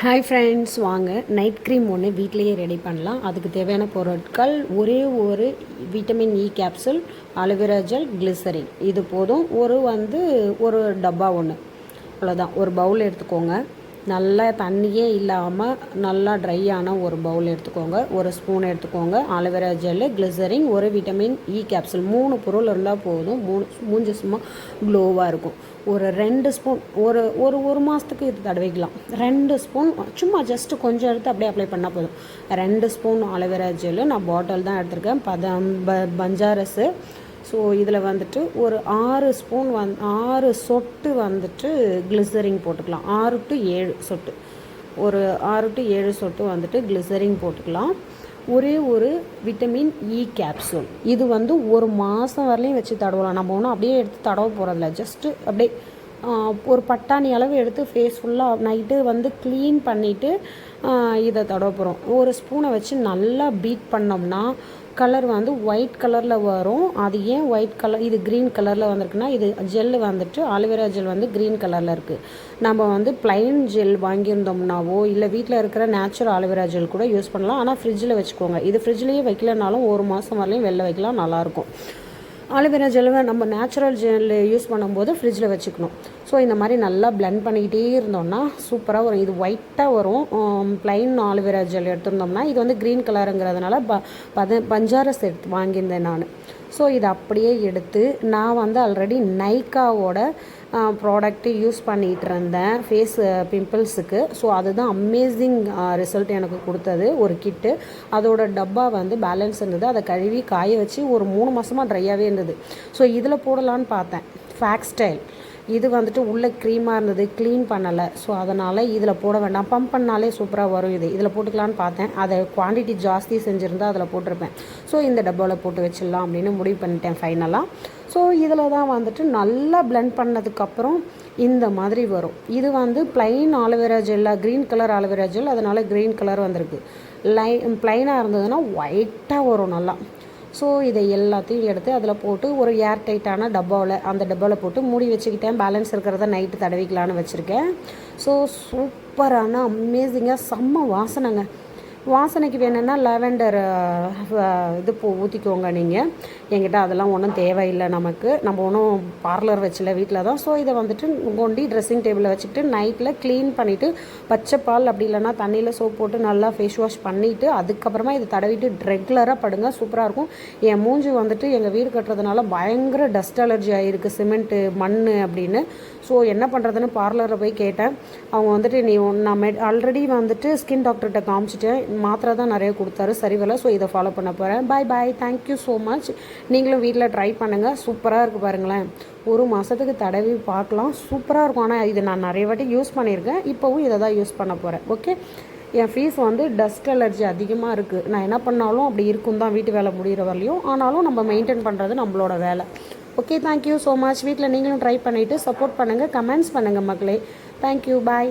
Hi friends வாங்க. Night cream ஒன்று வீட்டிலேயே ரெடி பண்ணலாம். அதுக்கு தேவையான பொருட்கள் ஒரே ஒரு vitamin E capsule aloe vera gel glycerin இது போதும். ஒரு வந்து ஒரு டப்பா ஒன்று அவ்வளோதான் ஒரு பவுல் எடுத்துக்கோங்க. நல்லா தண்ணியே இல்லாமல் நல்லா ட்ரை ஆன ஒரு பவுல் எடுத்துக்கோங்க. ஒரு ஸ்பூன் எடுத்துக்கோங்க. ஆலோவேரா ஜெல்லு கிளிசரின் ஒரு விட்டமின் இ கேப்சூல் மூணு பொருள் இருந்தால் போதும். மூணு மூஞ்சி சும்மா க்ளோவாக இருக்கும். ஒரு ரெண்டு ஸ்பூன் ஒரு ஒரு ஒரு மாதத்துக்கு இது தடவிக்கலாம். ரெண்டு ஸ்பூன் சும்மா ஜஸ்ட்டு கொஞ்சம் எடுத்து அப்படியே அப்ளை பண்ணால் போதும். ரெண்டு ஸ்பூன் ஆலோவேரா ஜெல்லு நான் பாட்டில் தான் எடுத்திருக்கேன். பதம் ப பஞ்சாரஸு ஸோ இதில் வந்துட்டு ஒரு ஆறு ஸ்பூன் வந் ஆறு சொட்டு வந்துட்டு கிளிசரிங் போட்டுக்கலாம். ஆறு டு ஏழு சொட்டு. ஒரு ஆறு டு ஏழு சொட்டு வந்துட்டு கிளிசரிங் போட்டுக்கலாம். ஒரே ஒரு விட்டமின் இ கேப்சூல் இது வந்து ஒரு மாதம் வரலையும் வச்சு தடவலாம். நம்ம ஒன்றும் அப்படியே எடுத்து தடவ போகிறதில்ல ஜஸ்ட்டு அப்படியே ஒரு பட்டாணி அளவு எடுத்து ஃபேஸ் ஃபுல்லாக நைட்டு வந்து க்ளீன் பண்ணிவிட்டு இதை தடவ போகிறோம் ஒரு ஸ்பூனை வச்சு நல்லா பீட் பண்ணோம்னா கலர் வந்து ஒயிட் கலரில் வரும். அது ஏன் ஒயிட் கலர்? இது க்ரீன் கலரில் வந்திருக்குன்னா இது ஜெல் வந்துட்டு ஆலுவேரா ஜெல் வந்து க்ரீன் கலரில் இருக்குது நம்ம வந்து ப்ளைன் ஜெல் வாங்கியிருந்தோம்னாவோ இல்லை வீட்டில் இருக்கிற நேச்சுரல் ஆலுவேரா ஜெல் கூட யூஸ் பண்ணலாம். ஆனால் ஃப்ரிட்ஜில் வச்சுக்கோங்க. இது ஃப்ரிட்ஜ்லேயே வைக்கலனாலும் ஒரு மாதம் வரலையும் வெளில வைக்கலாம். நல்லாயிருக்கும் ஆலோவேரா ஜெல்லை நம்ம நேச்சுரல் ஜெல் யூஸ் பண்ணும்போது ஃப்ரிட்ஜில் வச்சுக்கணும். ஸோ இந்த மாதிரி நல்லா பிளெண்ட் பண்ணிக்கிட்டே இருந்தோம்னா சூப்பராக வரும். இது ஒயிட்டாக வரும். ப்ளைன் ஆலோவேரா ஜெல் எடுத்திருந்தோம்னா இது வந்து க்ரீன் கலருங்கிறதுனால ப பத பஞ்சாரஸ் எடுத்து வாங்கியிருந்தேன் நான். ஸோ இதை அப்படியே எடுத்து நான் வந்து ஆல்ரெடி நைக்காவோட ப்ராடக்ட்டு யூஸ் பண்ணிகிட்டு இருந்தேன் ஃபேஸ் பிம்பிள்ஸுக்கு ஸோ அதுதான் அமேசிங் ரிசல்ட் எனக்கு கொடுத்தது ஒரு கிட்டு அதோட டப்பா வந்து பேலன்ஸ் இருந்தது. அதை கழுவி காய வச்சு ஒரு மூணு மாதமாக ட்ரையாகவே இருந்தது. ஸோ இதில் போடலான்னு பார்த்தேன். ஃபேக் ஸ்டைல் இது வந்துட்டு உள்ளே க்ரீமாக இருந்தது க்ளீன் பண்ணலை. ஸோ அதனால் இதில் போட வேண்டாம். பம்ப் பண்ணாலே சூப்பராக வரும் இது. இதில் போட்டுக்கலான்னு பார்த்தேன். அதை குவான்டிட்டி ஜாஸ்தி செஞ்சுருந்தா அதில் போட்டிருப்பேன். ஸோ இந்த டப்பாவில் போட்டு வச்சிடலாம் அப்படின்னு முடிவு பண்ணிட்டேன் ஃபைனலாக ஸோ இதில் தான் வந்துட்டு நல்லா பிளெண்ட் பண்ணதுக்கப்புறம் இந்த மாதிரி வரும். இது வந்து plain aloe vera ஜெல்லாக green colour aloe vera gel அதனால் க்ரீன் கலர் வந்திருக்கு. லை ப்ளைனாக இருந்ததுன்னா ஒயிட்டாக வரும் நல்லா. ஸோ இதை எல்லாத்தையும் எடுத்து அதில் போட்டு ஒரு ஏர் டைட்டான டப்பாவில் அந்த டப்பாவில் போட்டு மூடி வச்சுக்கிட்டேன். பேலன்ஸ் இருக்கிறத நைட்டு தடவிக்கலான்னு வச்சுருக்கேன். ஸோ சூப்பரான அமேசிங்காக செம்ம வாசனைங்க. வாசனைக்கு வேணும்னா லெவெண்டர் இது பூ ஊற்றிக்கோங்க நீங்கள் என்கிட்ட அதெல்லாம் ஒன்றும் தேவையில்லை நமக்கு. நம்ம ஒன்றும் பார்லர் வச்சில வீட்டில் தான். ஸோ இதை வந்துட்டு கொண்டி ட்ரெஸ்ஸிங் டேபிளில் வச்சுக்கிட்டு நைட்டில் க்ளீன் பண்ணிவிட்டு பச்சை பால் அப்படி இல்லைன்னா தண்ணியில் சோப் போட்டு நல்லா ஃபேஸ் வாஷ் பண்ணிவிட்டு அதுக்கப்புறமா இதை தடவிட்டு ரெகுலராக படுங்க. சூப்பராக இருக்கும். என் மூஞ்சி வந்துட்டு எங்கள் வீடு கட்டுறதுனால பயங்கர டஸ்ட் அலர்ஜி ஆகிருக்கு சிமெண்ட்டு மண் அப்படின்னு. ஸோ என்ன பண்ணுறதுன்னு பார்லரில் போய் கேட்டேன். அவங்க வந்துட்டு நீ நான் மெட் ஆல்ரெடி வந்துட்டு ஸ்கின் டாக்டர்கிட்ட காமிச்சிட்டேன். மாத்திரை தான் நிறைய கொடுத்தாரு. சரி ஸோ இதை ஃபாலோ பண்ண போகிறேன் bye bye thank you so much நீங்களும் வீட்டில் ட்ரை பண்ணுங்கள் சூப்பராக இருக்குது பாருங்களேன். ஒரு மாதத்துக்கு தடவி பார்க்கலாம். சூப்பராக இருக்கும். ஆனால் இது நான் நிறைய வாட்டி யூஸ் பண்ணியிருக்கேன். இப்போவும் இதை தான் யூஸ் பண்ண போகிறேன் ஓகே என் ஃபீஸ் வந்து டஸ்ட் அலர்ஜி அதிகமாக இருக்குது நான் என்ன பண்ணாலும் அப்படி இருக்கும் தான் வீட்டு வேலை முடிகிற வரலையும் ஆனாலும் நம்ம மெயின்டைன் பண்ணுறது நம்மளோட வேலை. ஓகே தேங்க்யூ ஸோ மச் வீட்டில் நீங்களும் ட்ரை பண்ணிவிட்டு சப்போர்ட் பண்ணுங்கள் கமெண்ட்ஸ் பண்ணுங்கள் மக்களே. Thank you bye